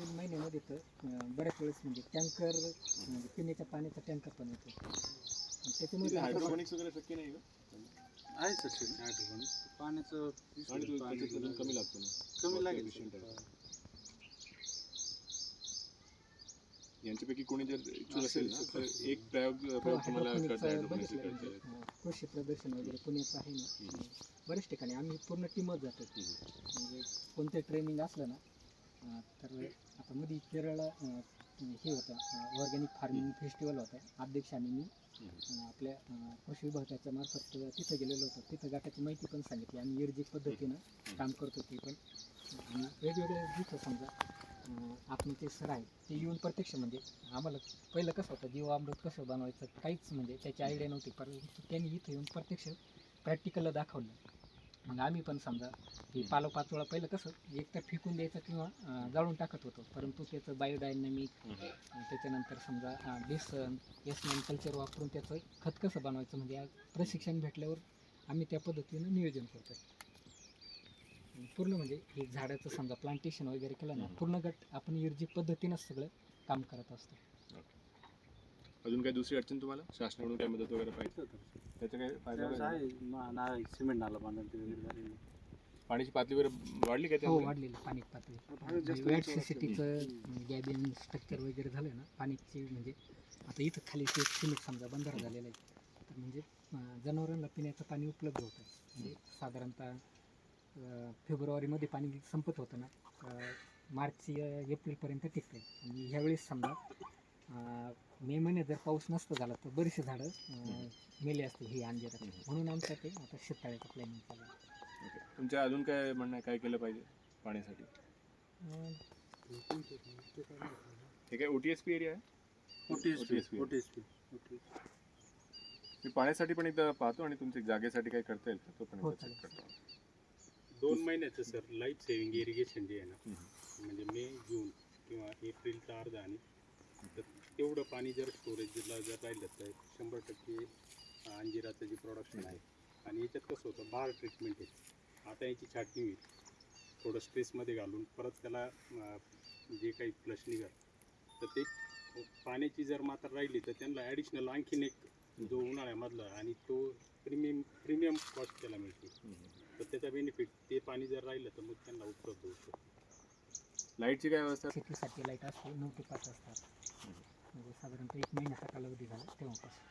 April महिन्यामध्ये तर बऱ्याच वेळेस म्हणजे टँकर म्हणजे पिण्याच्या पाण्याचा टँकर पण येतो. आणि त्याच्यामुळे हायड्रोपोनिक्स वगैरे शक्य नाही का? आहे सर पाण्याचं वजन कमी लागतो कमी लागेल. यांच्यापैकी कोणी जर इच्छुक असेल ना तर एक प्रयोग हो, प्रयोग तुम्हाला करता बघितलं म्हणजे, अं, कृषी प्रदर्शन वगैरे पुण्याचं आहे ना. बरेच ठिकाणी आम्ही पूर्ण टीमच जातो. म्हणजे कोणतं ट्रेनिंग असलं ना तर आता मध्ये केरळला अं, हे होतं ऑर्गॅनिक फार्मिंग फेस्टिवल होतं. अध्यक्ष आणि मी आपल्या कृषी विभागाच्या मार्फत तिथं गेलेलो होतो. तिथं गटाची माहिती पण सांगितली आम्ही निर्जिक पद्धतीनं काम करतो ते पण आणि वेगवेगळे जिथं समजा आपण ते सर आहे ते येऊन प्रत्यक्ष म्हणजे आम्हाला पहिलं कसं होतं जीवामृत कसं बनवायचं काहीच म्हणजे त्याची आयडिया नव्हती. परंतु त्यांनी इथं येऊन प्रत्यक्ष प्रॅक्टिकल दाखवलं. मग आम्ही पण समजा हे पालोपाचोळा पहिलं कसं एक तर फेकून द्यायचं किंवा अं, जाळून टाकत होतो. परंतु त्याचं बायोडायनॅमिक त्याच्यानंतर समजा अं, बेसन एसमेन कल्चर वापरून त्याचं खत कसं बनवायचं म्हणजे आज प्रशिक्षण भेटल्यावर आम्ही त्या पद्धतीनं नियोजन करतो पूर्ण म्हणजे हे झाडाचं समजा प्लांटेशन वगैरे केलं ना हम्म. पूर्ण गट आपण निर्जीव पद्धतीनंच सगळं काम करत असतो. अजून काही दुसरी अडचण तुम्हाला? शासनाकडून काही मदत वगैरे पाहिजे? त्याचा फायदा? आहे ना- ना सिमेंट नाला बांधून ते वगैरे झालेलं. पाण्याची पातळी वगैरे वाढली का हो त्यामुळे वाढलेली पाणी पातळी जास्त वॅट उंचावर असतं. सिटीचं गॅबियन स्ट्रक्चर वगैरे झालं ना पाण्याची म्हणजे आता इथं खाली ते सिमेंट समजा बंधारा झालेला आहे तर म्हणजे अं, जनावरांना पिण्याचं पाणी उपलब्ध होतं म्हणजे साधारणतः अं, फेब्रुवारीमध्ये पाणी संपत होतं ना अं, मार्च अं, एप्रिलपर्यंत टिकतं आणि ह्यावेळेस समजा अं, मे महिन्यात जर पाऊस नसतं झाला तर बरीचशी झाडं अं, मेले असते ही अंजिराची म्हणून आमचं ते आता शेततळ्याचं प्लॅनिंग चालू आहे. ओके. तुमच्या अजून काय म्हणणं आहे काय केलं पाहिजे पाण्यासाठी अं, हे काय ओटीएसपी एरिया आहे OTSP, OTSP. मी पाण्यासाठी पण एकदा पाहतो आणि तुमच्या जागेसाठी काय करता येईल का तो पण हो, एकदा check चालेल. करतो दोन महिन्याचं सर लाईफ सेव्हिंग इरिगेशन जे आहे ना हम्म. म्हणजे मे जून किंवा एप्रिलचा अर्धा आणि तर तेवढं पाणी जर स्टोरेजला जर राहिलं तर शंभर टक्के अंजिराचं जे प्रोडक्शन आहे आणि याच्यात कसं होतं बार ट्रीटमेंट आहे. आता याची छाटणी होईल. थोडं स्ट्रेसमध्ये घालून परत त्याला जे काही फ्लश निघाल तर ते पाण्याची जर मात्रा राहिली तर त्यांना ॲडिशनल आणखीन एक जो उन्हाळ्यामधला आणि तो प्रीमियम प्रीमियम कॉस्ट त्याला मिळते. तर त्याचा बेनिफिट ते पाणी जर राहिलं तर मग त्यांना उपलब्ध होतं. लाईटची काय व्यवस्था? शेतीसाठी लाइट असते नऊ ते पाच असतात म्हणजे साधारणतः एक महिन्याचा कालावधी झाला तेव्हापासून.